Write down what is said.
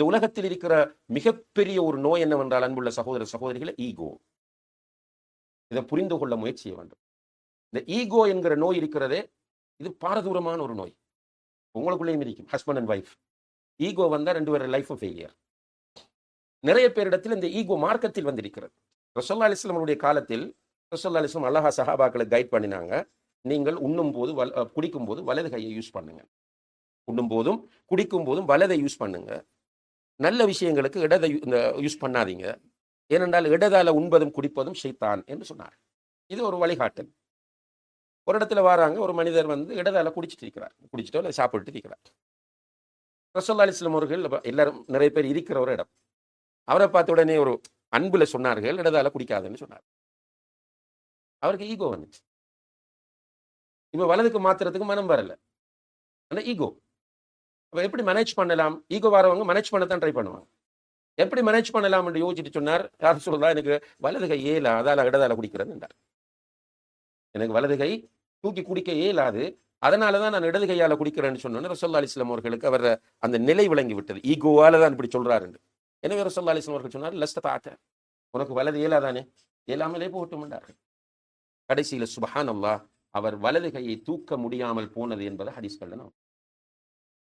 இந்த உலகத்தில் இருக்கிற மிகப்பெரிய ஒரு நோய் என்னவென்றால் அன்புள்ள சகோதர சகோதரிகளை ஈகோ. இதை புரிந்து கொள்ள முயற்சி செய்ய வேண்டும். இந்த ஈகோ என்கிற நோய் இருக்கிறதே இது பாரதூரமான ஒரு நோய். உங்களுக்குள்ளேயும் இருக்கும் ஹஸ்பண்ட் அண்ட் ஒய்ஃப் ஈகோ வந்தால் ரெண்டு பேரும் லைஃப் ஃபெயிலியர் நிறைய பேரிடத்தில் இந்த ஈகோ மார்க்கத்தில் வந்திருக்கிறது. ரசோல்லா அலிஸ்லாமுடைய காலத்தில் ரசோல்லா அலிஸ்லாம் அல்லாஹா சஹாபாக்களை கைட் பண்ணினாங்க. நீங்கள் உண்ணும் போது வல குடிக்கும் போது வலது கையை யூஸ் பண்ணுங்க. உண்ணும் போதும் குடிக்கும் போதும் வலதை யூஸ் பண்ணுங்க. நல்ல விஷயங்களுக்கு இடதை இந்த யூஸ் பண்ணாதீங்க. ஏனென்றால் இடதால உண்பதும் குடிப்பதும் ஷைத்தான் என்று சொன்னார். இது ஒரு வழிகாட்டல். ஒரு இடத்துல வராங்க ஒரு மனிதர் வந்து இடதால குடிச்சிட்டு இருக்கிறார். குடிச்சிட்டோ இல்லை சாப்பிட்டு இருக்கிறார். ரசோல்லா அலிஸ்லாம் அவர்கள் எல்லாரும் நிறைய பேர் இருக்கிற ஒரு இடம். அவரை பார்த்த உடனே ஒரு அன்புல சொன்னார்கள் இடதால குடிக்காதுன்னு சொன்னார். அவருக்கு ஈகோ வந்துச்சு. இப்போ வலதுக்கு மாத்துறதுக்கு மனம் வரல. ஆனால் ஈகோ. அப்போ எப்படி மேனேஜ் பண்ணலாம்? ஈகோ வரவங்க மேனேஜ் பண்ண தான் ட்ரை பண்ணுவாங்க. எப்படி மேனேஜ் பண்ணலாம் என்று யோசிச்சுட்டு சொன்னார்? யார் சொல்லலாம் எனக்கு வலது கை ஏலா அதால இடதால குடிக்கிறது என்றார். எனக்கு வலது கை தூக்கி குடிக்க இயலாது அதனால தான் நான் இடது கையால் குடிக்கிறேன்னு சொன்னோன்னு ரசோல்லா அலிஸ்லாம் அவர்களுக்கு அவர் அந்த நிலை விளங்கி விட்டது. ஈகோவால தான் இப்படி சொல்றாருன்னு எனவே ரசோல்லா அலிஸ்லாம் அவர்கள் சொன்னார் லஸ்ட பார்த்த உனக்கு வலது இயலாதானே இயலாமலே போட்டும் கடைசியில் கடைசியில சுபஹான் அல்லா அவர் வலது கையை தூக்க முடியாமல் போனது என்பது ஹதீஸ்கள்ல நான்